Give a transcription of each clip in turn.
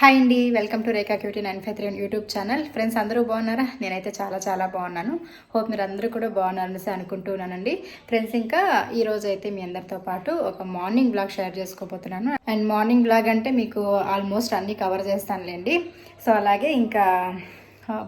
Hi అండి welcome to Rekha cutie nine five three YouTube channel. Friends అందరూ బాగున్నారా? నేనైతే చాలా చాలా బాగున్నాను. హోప్ మీరు అందరూ కూడా బాగున్నారనేసి అనుకుంటున్నానండి ఫ్రెండ్స్ ఇంకా ఈ రోజు అయితే మీ అందరితో పాటు ఒక మార్నింగ్ బ్లాగ్ షేర్ చేసుకోబోతున్నాను. అండ్ మార్నింగ్ బ్లాగ్ అంటే మీకు ఆల్మోస్ట్ అన్నీ కవర్ చేస్తానులేండి. సో అలాగే ఇంకా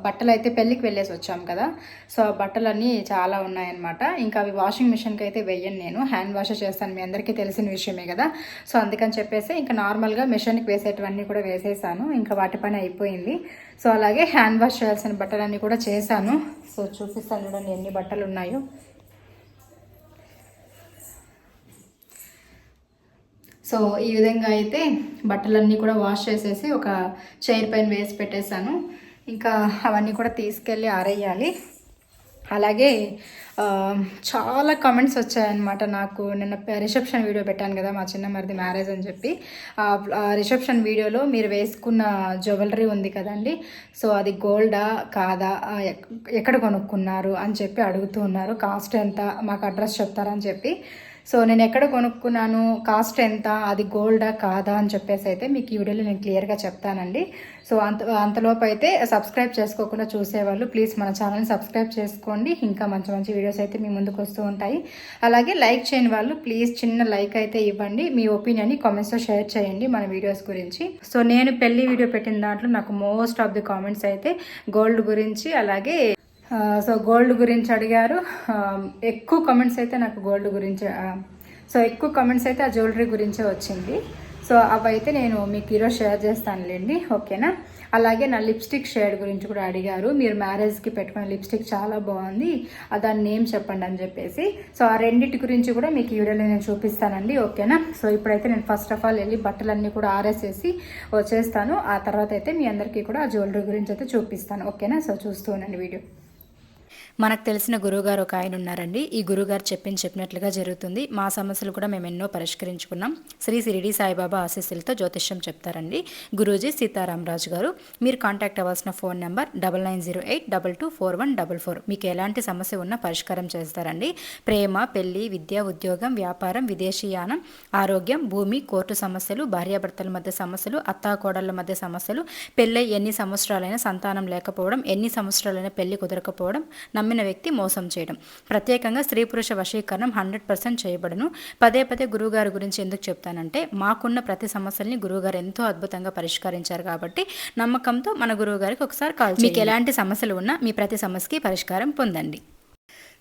బట్టలు అయితే పెళ్ళికి వెళ్ళేసి వచ్చాం కదా. సో ఆ బట్టలన్నీ చాలా ఉన్నాయన్నమాట. ఇంకా అవి వాషింగ్ మిషన్కి అయితే వెయ్యను నేను. హ్యాండ్ వాష్ చేస్తాను. మీ అందరికీ తెలిసిన విషయమే కదా. సో అందుకని చెప్పేసి ఇంకా నార్మల్గా మిషన్కి వేసేటివన్నీ కూడా వేసేసాను. ఇంకా వాటి పని అయిపోయింది. సో అలాగే హ్యాండ్ వాష్ చేయాల్సిన బట్టలన్నీ కూడా చేశాను. సో చూపిస్తాను చూడండి ఎన్ని బట్టలు ఉన్నాయో. సో ఈ విధంగా అయితే బట్టలన్నీ కూడా వాష్ చేసేసి ఒక చైర్ పైన వేసి పెట్టేశాను. ఇంకా అవన్నీ కూడా తీసుకెళ్ళి ఆరేయాలి. అలాగే చాలా కామెంట్స్ వచ్చాయన్నమాట నాకు. నిన్న రిసెప్షన్ వీడియో పెట్టాను కదా మా చిన్న మరిది మ్యారేజ్ అని చెప్పి. ఆ రిసెప్షన్ వీడియోలో మీరు వేసుకున్న జ్యువెలరీ ఉంది కదండి. సో అది గోల్డా కాదా ఎక్కడ కొనుక్కున్నారు అని చెప్పి అడుగుతూ ఉన్నారు. కాస్ట్ ఎంత మాకు అడ్రస్ చెప్తారని చెప్పి. సో నేను ఎక్కడ కొనుక్కున్నాను? కాస్ట్ ఎంత? అది గోల్డా కాదా? అని చెప్పేసి అయితే మీకు ఈ వీడియోలో నేను క్లియర్గా చెప్తానండి. సో అంత అంతలోపు అయితే సబ్స్క్రైబ్ చేసుకోకుండా చూసేవాళ్ళు ప్లీజ్ మన ఛానల్ని సబ్స్క్రైబ్ చేసుకోండి. ఇంకా మంచి మంచి వీడియోస్ అయితే మీ ముందుకు వస్తూ ఉంటాయి. అలాగే లైక్ చేయని వాళ్ళు ప్లీజ్ చిన్న లైక్ అయితే ఇవ్వండి. మీ ఒపీనియన్ని కామెంట్స్లో షేర్ చేయండి మన వీడియోస్ గురించి. సో నేను పెళ్ళి వీడియో పెట్టిన దాంట్లో నాకు మోస్ట్ ఆఫ్ ది కామెంట్స్ అయితే గోల్డ్ గురించి అలాగే సో గోల్డ్ గురించి అడిగారు. ఎక్కువ కమెంట్స్ అయితే నాకు గోల్డ్ గురించి సో ఎక్కువ కమెంట్స్ అయితే ఆ జ్యువెలరీ గురించే వచ్చింది. సో అవైతే నేను మీకు ఈరోజు షేర్ చేస్తానులేండి ఓకేనా? అలాగే నా లిప్స్టిక్ షేడ్ గురించి కూడా అడిగారు. మీరు మ్యారేజ్కి పెట్టుకున్న లిప్స్టిక్ చాలా బాగుంది దాని నేమ్ చెప్పండి అని చెప్పేసి. సో ఆ రెండింటి గురించి కూడా మీకు వీడియోలో నేను చూపిస్తానండి ఓకేనా? సో ఇప్పుడైతే నేను ఫస్ట్ ఆఫ్ ఆల్ వెళ్ళి బట్టలన్నీ కూడా ఆరేసేసి వచ్చేస్తాను. ఆ తర్వాత అయితే మీ అందరికీ కూడా ఆ జ్యువెలరీ గురించి అయితే చూపిస్తాను ఓకేనా? సో చూస్తూ ఉండండి వీడియో. మనకు తెలిసిన గురువుగారు ఒక ఆయన ఉన్నారండి. ఈ గురువుగారు చెప్పింది చెప్పినట్లుగా జరుగుతుంది. మా సమస్యలు కూడా మేము ఎన్నో పరిష్కరించుకున్నాం. శ్రీ సిరిడి సాయిబాబా ఆశీస్సులతో జ్యోతిష్యం చెప్తారండి. గురూజీ సీతారామరాజు గారు మీరు కాంటాక్ట్ అవ్వాల్సిన phone number double nine zero eight double two four one double four. మీకు ఎలాంటి సమస్య ఉన్నా పరిష్కారం చేస్తారండి. ప్రేమ పెళ్ళి విద్య ఉద్యోగం వ్యాపారం విదేశీయానం ఆరోగ్యం భూమి కోర్టు సమస్యలు భార్యాభర్తల మధ్య సమస్యలు అత్తాకోడళ్ళ మధ్య సమస్యలు పెళ్ళై ఎన్ని సంవత్సరాలైనా సంతానం లేకపోవడం ఎన్ని సంవత్సరాలైనా పెళ్ళి కుదరకపోవడం నమ్మిన వ్యక్తి మోసం చేయడం. ప్రత్యేకంగా స్త్రీ పురుష వశీకరణం హండ్రెడ్ పర్సెంట్ చేయబడను. పదే పదే గురువుగారి గురించి ఎందుకు చెప్తానంటే మాకున్న ప్రతి సమస్యల్ని గురువుగారు ఎంతో అద్భుతంగా పరిష్కరించారు కాబట్టి నమ్మకంతో మన గురువుగారికి ఒకసారి కాల్ మీకు ఎలాంటి సమస్యలు ఉన్నా మీ ప్రతి సమస్యకి పరిష్కారం పొందండి.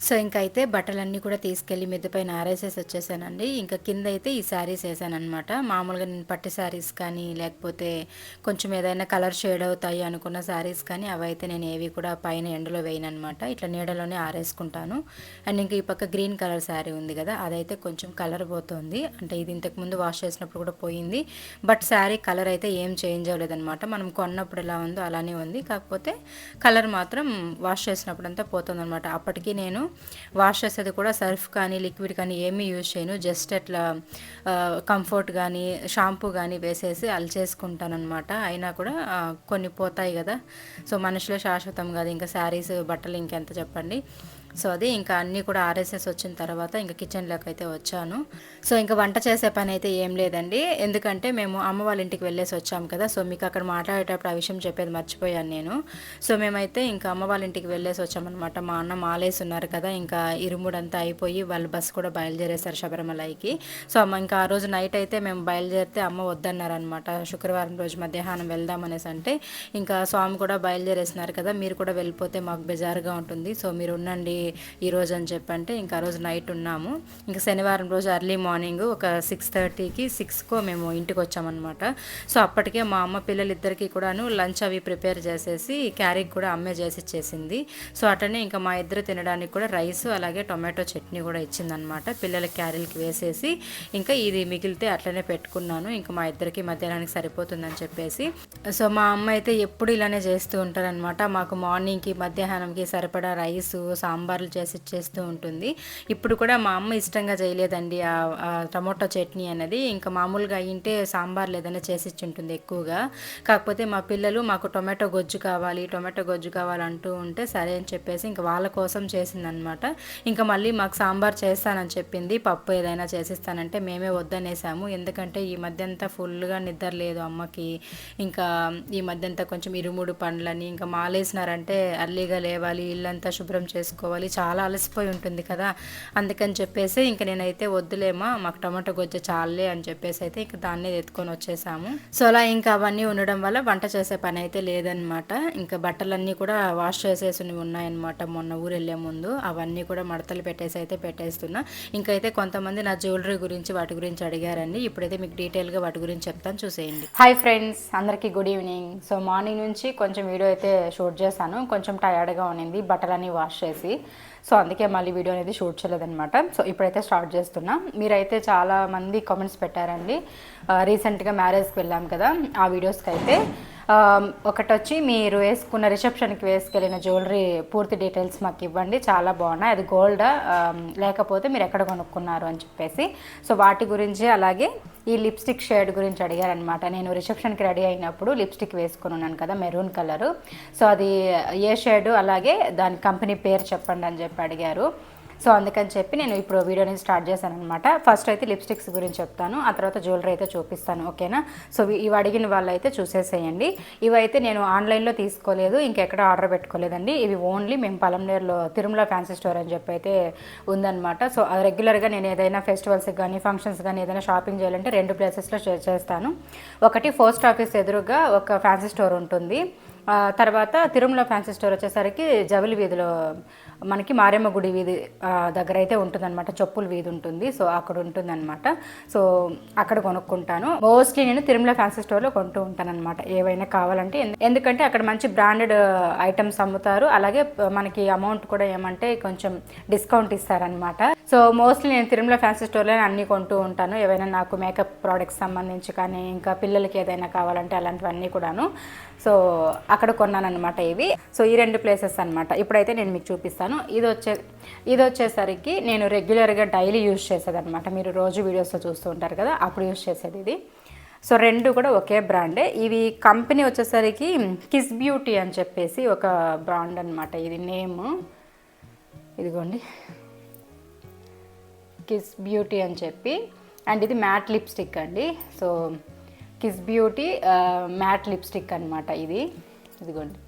సో ఇంకా అయితే బట్టలన్నీ కూడా తీసుకెళ్ళి మిద్దె పైన ఆరేసేసి వచ్చేసానండి. ఇంకా కింద అయితే ఈ శారీస్ వేసానమాట మామూలుగా నేను పట్టు శారీస్ కానీ లేకపోతే కొంచెం ఏదైనా కలర్ షేడ్ అవుతాయి అనుకున్న శారీస్ కానీ అవి అయితే నేను ఏవి కూడా పైన ఎండలో వేయనమాట ఇట్లా నీడలోనే ఆరేసుకుంటాను. అండ్ ఇంకా ఈ పక్క గ్రీన్ కలర్ శారీ ఉంది కదా అదైతే కొంచెం కలర్ పోతుంది. అంటే ఇది ఇంతకుముందు వాష్ చేసినప్పుడు కూడా పోయింది. బట్ శారీ కలర్ అయితే ఏం చేంజ్ అవ్వలేదన్నమాట. మనం కొన్నప్పుడు ఎలా ఉందో అలానే ఉంది. కాకపోతే కలర్ మాత్రం వాష్ చేసినప్పుడు అంతా పోతుంది అనమాట అప్పటికి నేను వాష్ చేసేది కూడా సర్ఫ్ కానీ లిక్విడ్ కానీ ఏమీ యూజ్ చేయను. జస్ట్ అట్లా కంఫర్ట్ కానీ షాంపూ కానీ వేసేసి అల్చేసుకుంటాను అనమాట అయినా కూడా కొన్ని పోతాయి కదా. సో మనుషులే శాశ్వతం కాదు. ఇంకా శారీస్ బట్టలు ఇంకెంత చెప్పండి. సో అది ఇంకా అన్నీ కూడా ఆర్ఎస్ఎస్ వచ్చిన తర్వాత ఇంకా కిచెన్లోకి అయితే వచ్చాను. సో ఇంకా వంట చేసే పని అయితే ఏం లేదండి. ఎందుకంటే మేము అమ్మ వాళ్ళ ఇంటికి వెళ్ళేసి వచ్చాము కదా సో మీకు అక్కడ మాట్లాడేటప్పుడు ఆ విషయం చెప్పేది మర్చిపోయాను నేను. సో మేమైతే ఇంకా అమ్మ వాళ్ళ ఇంటికి వెళ్ళేసి వచ్చామన్నమాట. మా అన్న మాలేసి ఉన్నారు కదా ఇంకా ఇరుముడంతా అయిపోయి వాళ్ళు బస్సు కూడా బయలుదేరేశారు శబరిమలైకి. సో అమ్మ ఇంకా ఆ రోజు నైట్ అయితే మేము బయలుదేరితే అమ్మ వద్దన్నారనమాట శుక్రవారం రోజు మధ్యాహ్నం వెళ్దామనేసి అంటే ఇంకా స్వామి కూడా బయలుదేరేసినారు కదా మీరు కూడా వెళ్ళిపోతే మాకు బెజారుగా ఉంటుంది. సో మీరు ఉండండి ఈ రోజు అని చెప్పంటే ఇంకా ఆ రోజు నైట్ ఉన్నాము. ఇంకా శనివారం రోజు ఎర్లీ మార్నింగ్ ఒక సిక్స్ థర్టీకి సిక్స్కో మేము ఇంటికి వచ్చామన్నమాట. సో అప్పటికే మా అమ్మ పిల్లలిద్దరికీ కూడాను లంచ్ అవి ప్రిపేర్ చేసేసి క్యారీకి కూడా అమ్మే చేసి ఇచ్చేసింది. సో అటనే ఇంకా మా ఇద్దరు తినడానికి కూడా రైస్ అలాగే టొమాటో చట్నీ కూడా ఇచ్చిందనమాట పిల్లల క్యారీలకి వేసేసి ఇంకా ఇది మిగిలితే అట్లనే పెట్టుకున్నాను. ఇంకా మా ఇద్దరికి మధ్యాహ్నానికి సరిపోతుందని చెప్పేసి. సో మా అమ్మ అయితే ఎప్పుడు ఇలానే చేస్తూ ఉంటారనమాట మాకు మార్నింగ్కి మధ్యాహ్నంకి సరిపడా రైస్ సాంబార్ సాంబార్లు చేసి చేస్తూ ఉంటుంది. ఇప్పుడు కూడా మా అమ్మ ఇష్టంగా చేయలేదండి. ఆ టమోటో చట్నీ అనేది ఇంకా మామూలుగా అయ్యింటే సాంబార్లు ఏదైనా చేసి ఉంటుంది ఎక్కువగా. కాకపోతే మా పిల్లలు మాకు టొమాటో గొజ్జు కావాలి టొమాటో గొజ్జు కావాలి అంటూ ఉంటే సరే అని చెప్పేసి ఇంకా వాళ్ళ కోసం చేసిందనమాట ఇంకా మళ్ళీ మాకు సాంబార్ చేస్తానని చెప్పింది. పప్పు ఏదైనా చేసిస్తానంటే మేమే వద్దనేసాము. ఎందుకంటే ఈ మధ్య అంతా ఫుల్గా నిద్ర లేదు అమ్మకి. ఇంకా ఈ మధ్య అంతా కొంచెం ఇరుముడు పండ్లని ఇంకా మాలేసినారంటే అర్లీగా లేవాలి ఇల్లంతా శుభ్రం చేసుకోవాలి చాలా అలసిపోయి ఉంటుంది కదా. అందుకని చెప్పేసి ఇంక నేనైతే వద్దులేమా మాకు టమాటో గొజ్జ చాలే అని చెప్పేసి అయితే ఇంక దాన్నే ఎత్తుకొని వచ్చేసాము. సో అలా ఇంకా అవన్నీ ఉండడం వల్ల వంట చేసే పని అయితే లేదనమాట. ఇంకా బట్టలన్నీ కూడా వాష్ చేసేసి ఉన్నాయన్నమాట. మొన్న ఊరు వెళ్ళే ముందు అవన్నీ కూడా మడతలు పెట్టేసి అయితే పెట్టేస్తున్నా. ఇంకైతే కొంతమంది నా జ్యువెలరీ గురించి వాటి గురించి అడిగారండి. ఇప్పుడైతే మీకు డీటెయిల్గా వాటి గురించి చెప్తాను చూసేయండి. హాయ్ ఫ్రెండ్స్ అందరికీ గుడ్ ఈవినింగ్. సో మార్నింగ్ నుంచి కొంచెం వీడియో అయితే షూట్ చేశాను. కొంచెం టయర్డ్గా ఉన్నింది బట్టలన్నీ వాష్ చేసి. సో అందుకే మళ్ళీ వీడియో అనేది షూట్ చేయలేదన్నమాట. సో ఇప్పుడైతే స్టార్ట్ చేస్తున్నా. మీరైతే చాలా మంది కామెంట్స్ పెట్టారండి. రీసెంట్గా మ్యారేజ్కి వెళ్ళాం కదా ఆ వీడియోస్కి అయితే ఒకటి వచ్చి మీరు వేసుకున్న రిసెప్షన్కి వేసుకెళ్ళిన జ్యువెలరీ పూర్తి డీటెయిల్స్ మాకు ఇవ్వండి. చాలా బాగున్నాయి. అది గోల్డ్ లేకపోతే మీరు ఎక్కడ కొనుక్కున్నారు అని చెప్పేసి. సో వాటి గురించి అలాగే ఈ లిప్స్టిక్ షేడ్ గురించి అడిగారనమాట నేను రిసెప్షన్కి రెడీ అయినప్పుడు లిప్స్టిక్ వేసుకుని ఉన్నాను కదా మెరూన్ కలరు. సో అది ఏ షేడు అలాగే దాని కంపెనీ పేరు చెప్పండి అని చెప్పి అడిగారు. సో అందుకని చెప్పి నేను ఇప్పుడు వీడియోని స్టార్ట్ చేశాను అనమాట ఫస్ట్ అయితే లిప్స్టిక్స్ గురించి చెప్తాను ఆ తర్వాత జ్యువెలరీ అయితే చూపిస్తాను ఓకేనా? సో ఇవి- అడిగిన వాళ్ళు అయితే చూసేసేయండి. ఇవైతే నేను ఆన్లైన్లో తీసుకోలేదు ఇంకెక్కడ ఆర్డర్ పెట్టుకోలేదండి. ఇవి ఓన్లీ మేము పలంనేరులో తిరుమల ఫ్యాన్సీ స్టోర్ అని చెప్పి అయితే ఉందన్నమాట. సో రెగ్యులర్గా నేను ఏదైనా ఫెస్టివల్స్కి కానీ ఫంక్షన్స్ కానీ ఏదైనా షాపింగ్ చేయాలంటే రెండు ప్లేసెస్లో షేర్ చేస్తాను. ఒకటి పోస్ట్ ఆఫీస్ ఎదురుగా ఒక ఫ్యాన్సీ స్టోర్ ఉంటుంది. తర్వాత తిరుమల ఫ్యాన్సీ స్టోర్ వచ్చేసరికి జవిలి వీధిలో మనకి మారేమ్మ గుడి వీధి దగ్గర అయితే ఉంటుందన్నమాట. చెప్పుల వీధి ఉంటుంది. సో అక్కడ ఉంటుందన్నమాట. సో అక్కడ కొనుక్కుంటాను. మోస్ట్లీ నేను తిరుమల ఫ్యాన్సీ స్టోర్లో కొంటూ ఉంటాను అనమాట ఏవైనా కావాలంటే ఎందుకంటే అక్కడ మంచి బ్రాండెడ్ ఐటమ్స్ అమ్ముతారు. అలాగే మనకి అమౌంట్ కూడా ఏమంటే కొంచెం డిస్కౌంట్ ఇస్తారనమాట సో మోస్ట్లీ నేను తిరుమల ఫ్యాన్సీ స్టోర్లో అన్నీ కొంటూ ఉంటాను. ఏవైనా నాకు మేకప్ ప్రోడక్ట్స్ సంబంధించి కానీ ఇంకా పిల్లలకి ఏదైనా కావాలంటే అలాంటివన్నీ కూడాను. సో అక్కడ కొన్నానమాట ఇవి. సో ఈ రెండు ప్లేసెస్ అనమాట ఇప్పుడైతే నేను మీకు చూపిస్తాను. ఇది వచ్చే ఇది వచ్చేసరికి నేను రెగ్యులర్గా డైలీ యూజ్ చేసేది అనమాట మీరు రోజు వీడియోస్లో చూస్తూ ఉంటారు కదా అప్పుడు యూజ్ చేసేది ఇది. సో రెండు కూడా ఒకే బ్రాండే ఇవి కంపెనీ వచ్చేసరికి కిస్ బ్యూటీ అని చెప్పేసి ఒక బ్రాండ్ అనమాట ఇది నేమ్ ఇదిగోండి. కిస్ బ్యూటీ అని చెప్పి. అండ్ ఇది మ్యాట్ లిప్స్టిక్ అండి. So kiss beauty matte lipstick అనమాట ఇది. ఇదిగోండి.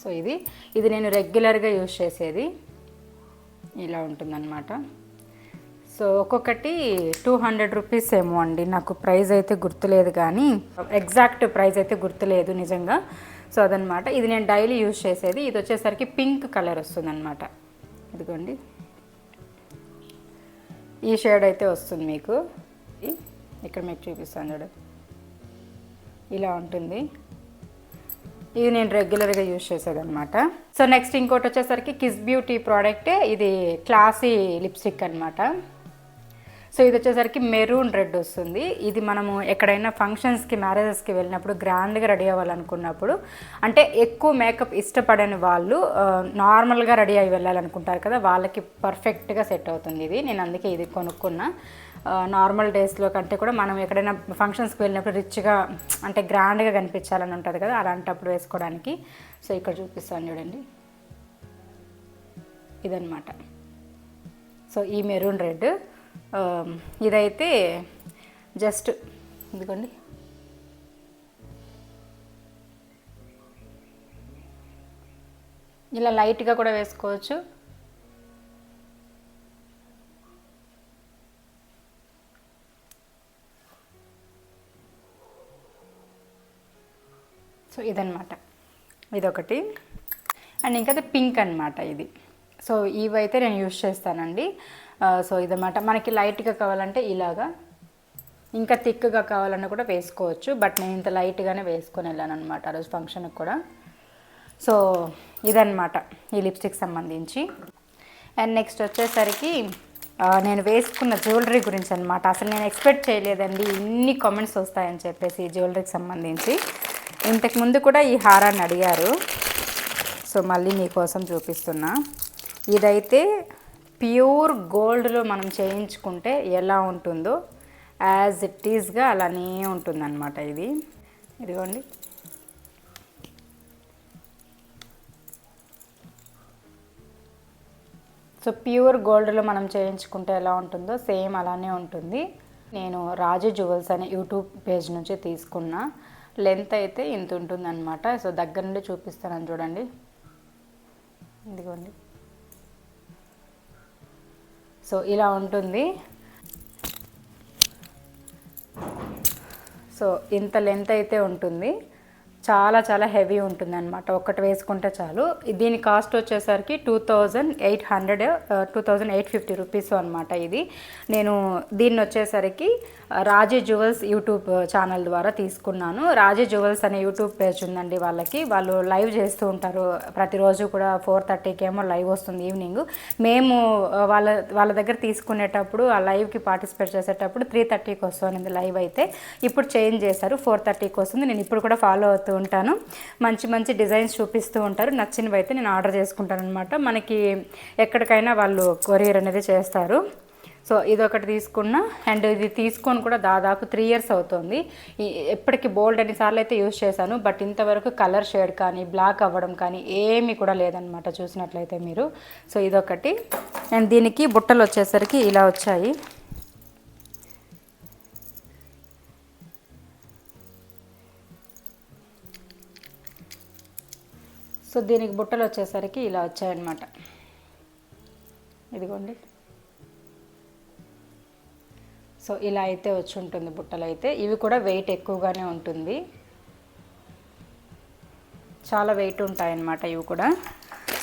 సో ఇది ఇది నేను రెగ్యులర్గా యూజ్ చేసేది. ఇలా ఉంటుందన్నమాట. సో ఒక్కొక్కటి టూ హండ్రెడ్ రూపీస్ ఏమో అండి. నాకు ప్రైస్ అయితే గుర్తులేదు కానీ ఎగ్జాక్ట్ ప్రైస్ అయితే గుర్తులేదు నిజంగా. సో అదనమాట ఇది నేను డైలీ యూజ్ చేసేది. ఇది వచ్చేసరికి పింక్ కలర్ వస్తుందన్నమాట. ఇదిగోండి. ఈ షేడ్ అయితే వస్తుంది మీకు. ఇక్కడ మీకు చూపిస్తాను చూడు. ఇలా ఉంటుంది. ఇది నేను రెగ్యులర్గా యూజ్ చేసేది అనమాట సో నెక్స్ట్ ఇంకోటి వచ్చేసరికి కిస్ బ్యూటీ ప్రోడక్ట్ ఇది క్లాసీ లిప్స్టిక్ అనమాట సో ఇది వచ్చేసరికి మెరూన్ రెడ్ వస్తుంది. ఇది మనము ఎక్కడైనా ఫంక్షన్స్కి మ్యారేజెస్కి వెళ్ళినప్పుడు గ్రాండ్గా రెడీ అవ్వాలనుకున్నప్పుడు అంటే ఎక్కువ మేకప్ ఇష్టపడని వాళ్ళు నార్మల్గా రెడీ అయ్యి వెళ్ళాలనుకుంటారు కదా వాళ్ళకి పర్ఫెక్ట్గా సెట్ అవుతుంది ఇది. నేను అందుకే ఇది కొనుక్కున్నా. నార్మల్ డేస్లో కంటే కూడా మనం ఎక్కడైనా ఫంక్షన్స్కి వెళ్ళినప్పుడు రిచ్గా అంటే గ్రాండ్గా కనిపించాలని ఉంటుంది కదా అలాంటప్పుడు వేసుకోవడానికి. సో ఇక్కడ చూపిస్తాను చూడండి. ఇదన్నమాట. సో ఈ మెరూన్ రెడ్. ఇదైతే జస్ట్ ఇదిగోండి. ఇలా లైట్గా కూడా వేసుకోవచ్చు. సో ఇదన్నమాట. ఇదొకటి. అండ్ ఇంకా పింక్ అన్నమాట ఇది. సో ఇవైతే నేను యూజ్ చేస్తానండి. సో ఇదన్నమాట. మనకి లైట్గా కావాలంటే ఇలాగా ఇంకా థిక్గా కావాలన్నా కూడా వేసుకోవచ్చు. బట్ నేను ఇంత లైట్గానే వేసుకొని వెళ్ళాను అనమాట ఆ రోజు ఫంక్షన్కి కూడా. సో ఇదన్నమాట ఈ లిప్స్టిక్ సంబంధించి. అండ్ నెక్స్ట్ వచ్చేసరికి నేను వేసుకున్న జ్యువెలరీ గురించి అనమాట అసలు నేను ఎక్స్పెక్ట్ చేయలేదండి. ఇన్ని కామెంట్స్ వస్తాయని చెప్పేసి జ్యువెలరీకి సంబంధించి. ఇంతకు ముందు కూడా ఈ హారాన్ని అడిగారు. సో మళ్ళీ మీకోసం చూపిస్తున్నా. ఇదైతే ప్యూర్ గోల్డ్లో మనం చేయించుకుంటే ఎలా ఉంటుందో యాజ్ ఇట్ ఈస్గా అలానే ఉంటుందన్నమాట ఇది. ఇదిగోండి. సో ప్యూర్ గోల్డ్లో మనం చేయించుకుంటే ఎలా ఉంటుందో సేమ్ అలానే ఉంటుంది. నేను రాజు జ్యువెల్స్ అనే యూట్యూబ్ పేజ్ నుంచి తీసుకున్న. లెంత్ అయితే ఇంత ఉంటుందన్నమాట. సో దగ్గర నుండి చూపిస్తాను చూడండి. ఇదిగోండి. సో ఇలా ఉంటుంది. సో ఇంత లెంత్ అయితే ఉంటుంది. చాలా చాలా హెవీ ఉంటుందన్నమాట. ఒకటి ఒక్కటి వేసుకుంటే చాలు. దీని కాస్ట్ వచ్చేసరికి two thousand eight hundred two thousand eight fifty rupees అనమాట ఇది. నేను దీన్ని వచ్చేసరికి రాజీ జ్యువెల్స్ యూట్యూబ్ ఛానల్ ద్వారా తీసుకున్నాను. రాజీ జ్యువెల్స్ అనే యూట్యూబ్ పేజ్ ఉందండి వాళ్ళకి. వాళ్ళు లైవ్ చేస్తూ ఉంటారు. ప్రతిరోజు కూడా ఫోర్ థర్టీకి ఏమో లైవ్ వస్తుంది ఈవినింగ్. మేము వాళ్ళ వాళ్ళ దగ్గర తీసుకునేటప్పుడు ఆ లైవ్కి పార్టిసిపేట్ చేసేటప్పుడు త్రీ థర్టీకి వస్తుంది లైవ్ అయితే. ఇప్పుడు చేంజ్ చేశారు. ఫోర్ థర్టీకి వస్తుంది. నేను ఇప్పుడు కూడా ఫాలో అవుతూ ఉంటాను. మంచి మంచి డిజైన్స్ చూపిస్తూ ఉంటారు. నచ్చినవి అయితే నేను ఆర్డర్ చేసుకుంటాను అనమాట మనకి ఎక్కడికైనా వాళ్ళు కొరియర్ అనేది చేస్తారు. సో ఇది ఒకటి తీసుకున్న అండ్ ఇది తీసుకొని కూడా దాదాపు త్రీ ఇయర్స్ అవుతుంది. ఎప్పటికీ బోల్డ్ అన్నిసార్లు అయితే యూజ్ చేశాను. బట్ ఇంతవరకు కలర్ షేడ్ కానీ బ్లాక్ అవ్వడం కానీ ఏమీ కూడా లేదనమాట చూసినట్లయితే మీరు. సో ఇదొకటి. అండ్ దీనికి బుట్టలు వచ్చేసరికి ఇలా వచ్చాయి. సో దీనికి బుట్టలు వచ్చేసరికి ఇలా వచ్చాయన్నమాట. ఇదిగోండి. సో ఇలా అయితే వచ్చి ఉంటుంది బుట్టలు అయితే. ఇవి కూడా వెయిట్ ఎక్కువగానే ఉంటుంది. చాలా వెయిట్ ఉంటాయన్నమాట ఇవి కూడా.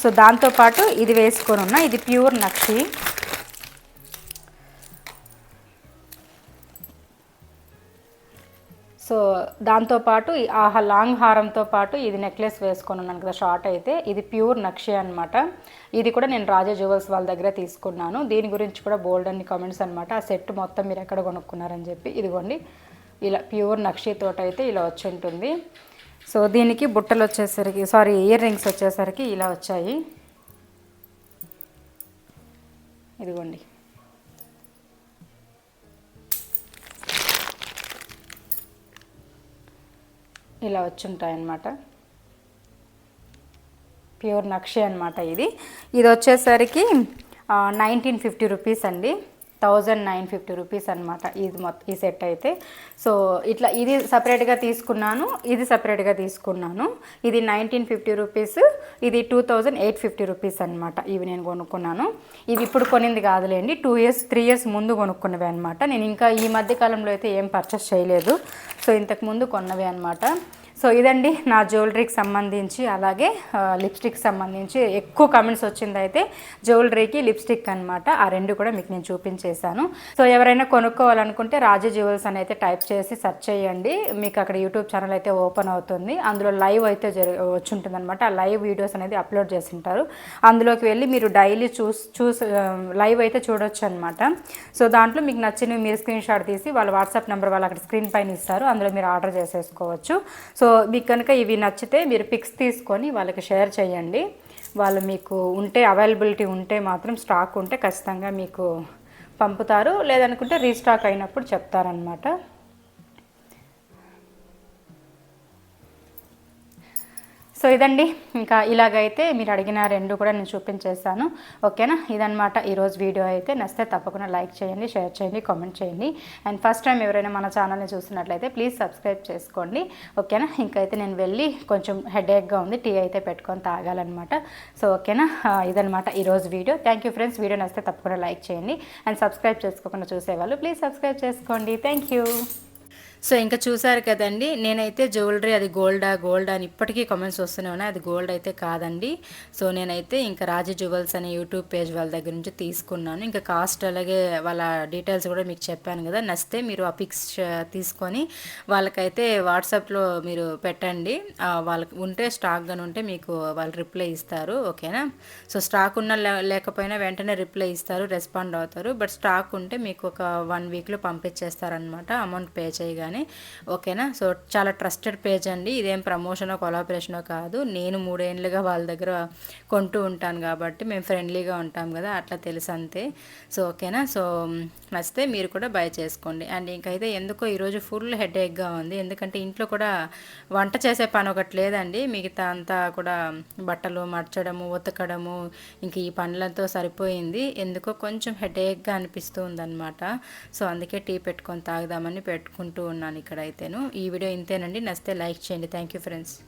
సో దాంతోపాటు ఇది వేసుకొని ఉన్న ఇది ప్యూర్ నక్షి. సో దాంతోపాటు ఆ లాంగ్ హారంతో పాటు ఇది నెక్లెస్ వేసుకొని ఉన్నాను కదా షార్ట్ అయితే. ఇది ప్యూర్ నక్షి అనమాట ఇది కూడా నేను రాజా జ్యువెల్స్ వాళ్ళ దగ్గర తీసుకున్నాను. దీని గురించి కూడా బోల్డ్ అన్ని కామెంట్స్ అనమాట ఆ సెట్ మొత్తం మీరు ఎక్కడ కొనుక్కున్నారని చెప్పి ఇదిగోండి. ఇలా ప్యూర్ నక్షి తోట అయితే ఇలా వచ్చి ఉంటుంది. సో దీనికి బుట్టలు వచ్చేసరికి సారీ ఇయర్ రింగ్స్ వచ్చేసరికి ఇలా వచ్చాయి. ఇదిగోండి. ఇలా వచ్చుంటాయన్నమాట. ప్యూర్ నక్షి అనమాట ఇది. ఇది వచ్చేసరికి నైన్టీన్ ఫిఫ్టీ రూపీస్ అండి. థౌజండ్ నైన్ ఫిఫ్టీ రూపీస్ అనమాట ఇది మొత్తం ఈ సెట్ అయితే. సో ఇట్లా ఇది సపరేట్గా తీసుకున్నాను ఇది సపరేట్గా తీసుకున్నాను. ఇది నైన్టీన్ ఫిఫ్టీ రూపీస్ ఇది two thousand eight fifty rupees అనమాట ఇవి నేను కొనుక్కున్నాను. ఇవి ఇప్పుడు కొనింది కాదులేండి టూ ఇయర్స్ త్రీ ఇయర్స్ ముందు కొనుక్కున్నవి అనమాట నేను ఇంకా ఈ మధ్య కాలంలో అయితే ఏం పర్చేస్ చేయలేదు. సో ఇంతకు ముందు కొన్నవి అనమాట సో ఇదండి నా జ్యువెలరీకి సంబంధించి అలాగే లిప్స్టిక్ సంబంధించి ఎక్కువ కమెంట్స్ వచ్చింది అయితే జ్యువెలరీకి లిప్స్టిక్ అనమాట ఆ రెండు కూడా మీకు నేను చూపించేశాను. సో ఎవరైనా కొనుక్కోవాలనుకుంటే రాజు జ్యువెల్స్ అని అయితే టైప్ చేసి సెర్చ్ చేయండి. మీకు అక్కడ యూట్యూబ్ ఛానల్ అయితే ఓపెన్ అవుతుంది. అందులో లైవ్ అయితే జరి వచ్చుంటుంది అనమాట ఆ లైవ్ వీడియోస్ అనేది అప్లోడ్ చేసి ఉంటారు అందులోకి వెళ్ళి మీరు డైలీ చూస్ చూస్ లైవ్ అయితే చూడొచ్చు అనమాట సో దాంట్లో మీకు నచ్చినవి మీరు స్క్రీన్ షాట్ తీసి వాళ్ళ వాట్సాప్ నెంబర్ వాళ్ళు అక్కడ స్క్రీన్ పైన ఇస్తారు. అందులో మీరు ఆర్డర్ చేసేసుకోవచ్చు. సో సో మీకు కనుక ఇవి నచ్చితే మీరు పిక్స్ తీసుకొని వాళ్ళకి షేర్ చేయండి. వాళ్ళు మీకు ఉంటే అవైలబిలిటీ ఉంటే మాత్రం స్టాక్ ఉంటే ఖచ్చితంగా మీకు పంపుతారు. లేదనుకుంటే రీస్టాక్ అయినప్పుడు చెప్తారనమాట సో ఇదండి ఇంకా ఇలాగైతే మీరు అడిగిన రెండు కూడా నేను చూపించేస్తాను ఓకేనా? ఇదనమాట ఈరోజు వీడియో అయితే. నచ్చితే తప్పకుండా లైక్ చేయండి షేర్ చేయండి కామెంట్ చేయండి. అండ్ ఫస్ట్ టైం ఎవరైనా మన ఛానల్ని చూసినట్లయితే ప్లీజ్ సబ్స్క్రైబ్ చేసుకోండి. ఓకేనా? ఇంకైతే నేను వెళ్ళి కొంచెం హెడేక్గా ఉంది టీ అయితే పెట్టుకొని తాగాలన్నమాట. సో ఓకేనా? ఇదనమాట ఈరోజు video. Thank you friends. Video నచ్చితే తప్పకుండా లైక్ చేయండి. అండ్ సబ్స్క్రైబ్ చేసుకోకుండా చూసేవాళ్ళు ప్లీజ్ సబ్స్క్రైబ్ చేసుకోండి. Thank you. సో ఇంకా చూసారు కదండి నేనైతే జ్యువెలరీ అది గోల్డా గోల్డ్ అని ఇప్పటికీ కామెంట్స్ వస్తూనే ఉన్నాయి. అది గోల్డ్ అయితే కాదండి. సో నేనైతే ఇంకా రాజు జ్యువెల్స్ అనే యూట్యూబ్ పేజ్ వాళ్ళ దగ్గర నుంచి తీసుకున్నాను. ఇంకా కాస్ట్ అలాగే వాళ్ళ డీటెయిల్స్ కూడా మీకు చెప్పాను కదా. నచ్చితే మీరు ఆ పిక్స్ తీసుకొని వాళ్ళకైతే వాట్సాప్లో మీరు పెట్టండి. వాళ్ళకి ఉంటే స్టాక్ ఉంటే మీకు వాళ్ళు రిప్లై ఇస్తారు. ఓకేనా సో స్టాక్ ఉన్న లేకపోయినా వెంటనే రిప్లై ఇస్తారు రెస్పాండ్ అవుతారు. బట్ స్టాక్ ఉంటే మీకు ఒక వన్ వీక్లో పంపించేస్తారనమాట అమౌంట్ పే చేయగానే. అని ఓకేనా? సో చాలా ట్రస్టెడ్ పేజ్ అండి. ఇదేం ప్రమోషనో కొలాబరేషనో కాదు. నేను మూడేళ్ళుగా వాళ్ళ దగ్గర కొంటూ ఉంటాను కాబట్టి మేము ఫ్రెండ్లీగా ఉంటాం కదా అట్లా తెలుసు అంతే. సో ఓకేనా? సో నచ్చితే మీరు కూడా బై చేసుకోండి. అండ్ ఇంకైతే ఎందుకో ఈరోజు ఫుల్ హెడేక్గా ఉంది. ఎందుకంటే ఇంట్లో కూడా వంట చేసే పని ఒకటి లేదండి. మిగతా అంతా కూడా బట్టలు మడచడము ఉతకడము ఇంక ఈ పనులతో సరిపోయింది. ఎందుకో కొంచెం హెడేక్గా అనిపిస్తూ ఉందన్నమాట. సో అందుకే టీ పెట్టుకొని తాగుదామని పెట్టుకుంటూ ఉన్నాను. ఇక్కడైతేను. ఈ వీడియో ఇంతేనండి. నచ్చితే లైక్ చేయండి. Thank you friends